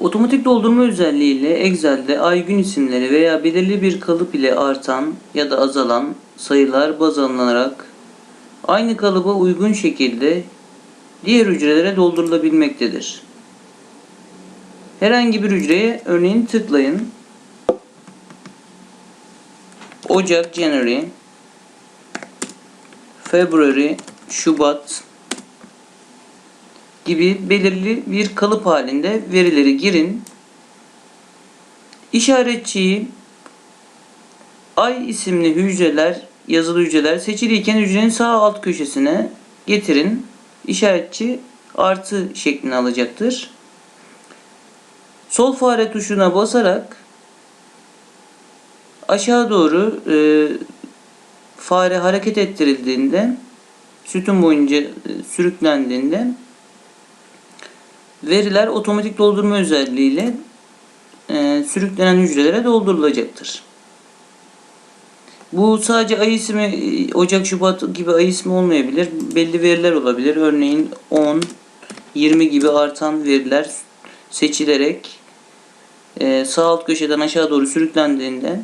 Otomatik doldurma özelliğiyle Excel'de ay gün isimleri veya belirli bir kalıp ile artan ya da azalan sayılar baz alınarak aynı kalıba uygun şekilde diğer hücrelere doldurulabilmektedir. Herhangi bir hücreye örneğin tıklayın. Ocak, January, February, Şubat gibi belirli bir kalıp halinde verileri girin. İşaretçiyi ay isimli hücreler, yazılı hücreler seçiliyken hücrenin sağ alt köşesine getirin. İşaretçi artı şeklini alacaktır. Sol fare tuşuna basarak aşağı doğru e, fare hareket ettirildiğinde sütun boyunca e, sürüklendiğinde veriler otomatik doldurma özelliğiyle e, sürüklenen hücrelere doldurulacaktır. Bu sadece ay ismi Ocak, Şubat gibi ay ismi olmayabilir. Belli veriler olabilir. Örneğin 10, 20 gibi artan veriler seçilerek e, sağ alt köşeden aşağı doğru sürüklendiğinde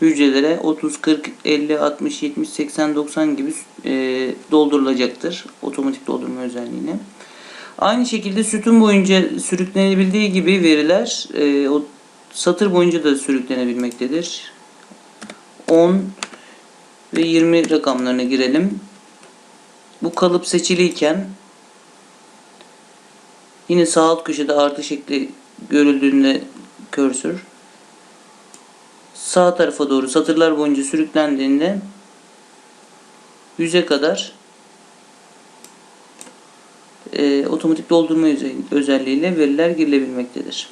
hücrelere 30, 40, 50, 60, 70, 80, 90 gibi e, doldurulacaktır. Otomatik doldurma özelliğine. Aynı şekilde sütun boyunca sürüklenebildiği gibi veriler e, o satır boyunca da sürüklenebilmektedir. 10 ve 20 rakamlarına girelim. Bu kalıp seçiliyken yine sağ alt köşede artı şekli görüldüğünde cursor sağ tarafa doğru satırlar boyunca sürüklendiğinde 100'e kadar e, otomatik doldurma özelliğiyle veriler girilebilmektedir.